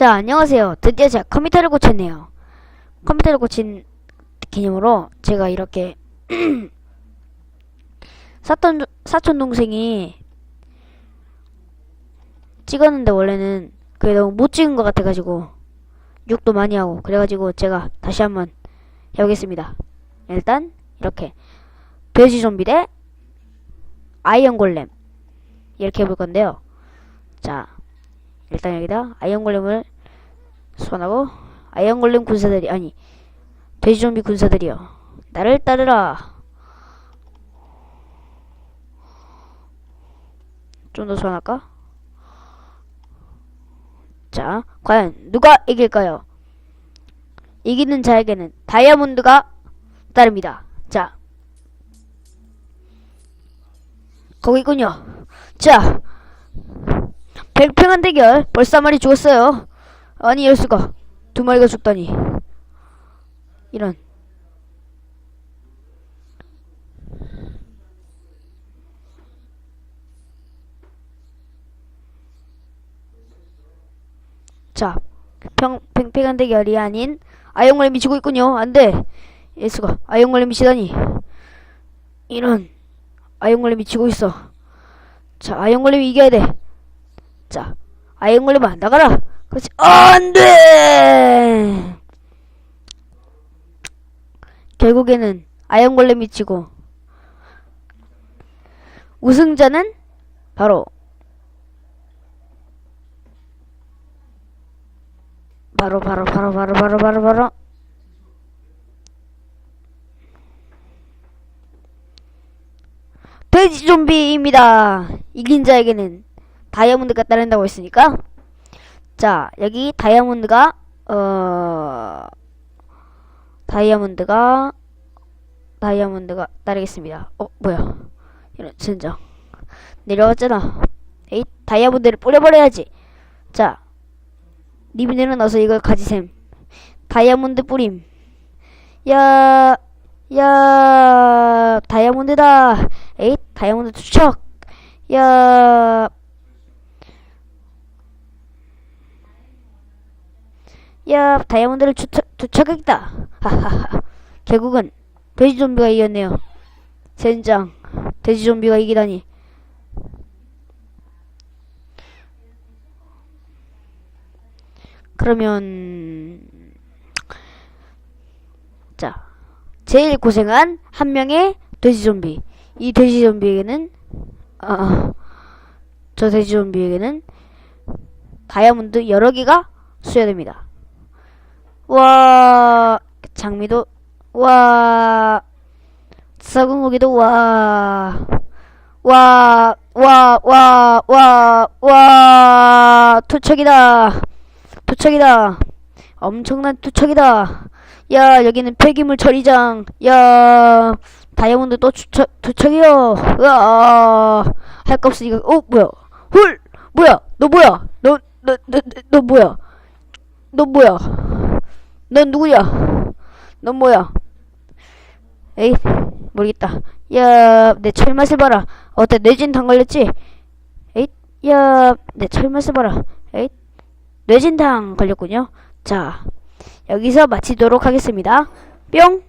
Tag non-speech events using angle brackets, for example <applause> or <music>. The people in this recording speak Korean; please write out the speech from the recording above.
자, 안녕하세요. 드디어 제가 컴퓨터를 고쳤네요. 컴퓨터를 고친 기념으로 제가 이렇게 <clears throat> 사촌, 사촌 동생이 찍었는데 원래는 그게 너무 못 찍은 것 같아가지고 욕도 많이 하고 그래가지고 제가 다시 한번 해보겠습니다. 일단 이렇게 돼지 좀비 대 아이언 골렘 이렇게 해볼 건데요. 자, 일단 여기다 아이언 골렘을 소환하고 아이언 골렘 군사들이 아니 돼지 좀비 군사들이여 나를 따르라. 좀 더 소환할까? 자, 과연 누가 이길까요? 이기는 자에게는 다이아몬드가 따릅니다. 자, 거기 있군요. 자, 백평한 대결 벌써 한 마리 죽었어요. 아니 이럴 수가 두 마리가 죽다니. 이런. 자, 평, 팽팽한 대결이 아닌 아영골렘이 지고 있군요. 안 돼. 예수가 아영골렘이 지다니. 이런. 아영골렘이 지고 있어. 자, 아영골렘이 이겨야 돼. 자, 아영골렘아, 나가라. 그렇지. 안 돼! 결국에는 아영골렘이 지고, 우승자는 바로 바로 바로 바로 바로 바로 바로 바로 돼지 좀비입니다. 이긴 자에게는 다이아몬드가 따른다고 했으니까 자 여기 다이아몬드가 어 다이아몬드가 다이아몬드가 따르겠습니다. 어 뭐야 이런 진정 내려왔잖아. 에이 다이아몬드를 뿌려버려야지. 자 님이 내려놔서 이걸 가지셈. 다이아몬드 뿌림. 야, 야, 다이아몬드다. 에잇, 다이아몬드 투척. 야, 야, 다이아몬드를 투척, 투척했다. 하하하. 결국은 돼지 좀비가 이겼네요. 젠장, 돼지 좀비가 이기다니. 그러면 자 제일 고생한 한 명의 돼지 좀비 이 돼지 좀비에게는 아, 저 돼지 좀비에게는 다이아몬드 여러 개가 수여됩니다. 와 장미도 와 썩은 고기도 와. 와, 와, 와, 와, 와, 투척이다. 투척이다. 엄청난 투척이다. 야, 여기는 폐기물 처리장. 야, 다이아몬드 또 투척, 투척이요. 으아, 할거 없으니까, 어, 뭐야. 헐! 뭐야? 너 뭐야? 너, 너, 너, 너, 너 뭐야? 너 뭐야? 넌 누구야? 넌 뭐야? 에이, 모르겠다. 야, 내 철맛을 봐라. 어때? 뇌진탕 걸렸지? 에이, 야, 내 철맛을 봐라. 에이, 뇌진탕 걸렸군요. 자, 여기서 마치도록 하겠습니다. 뿅!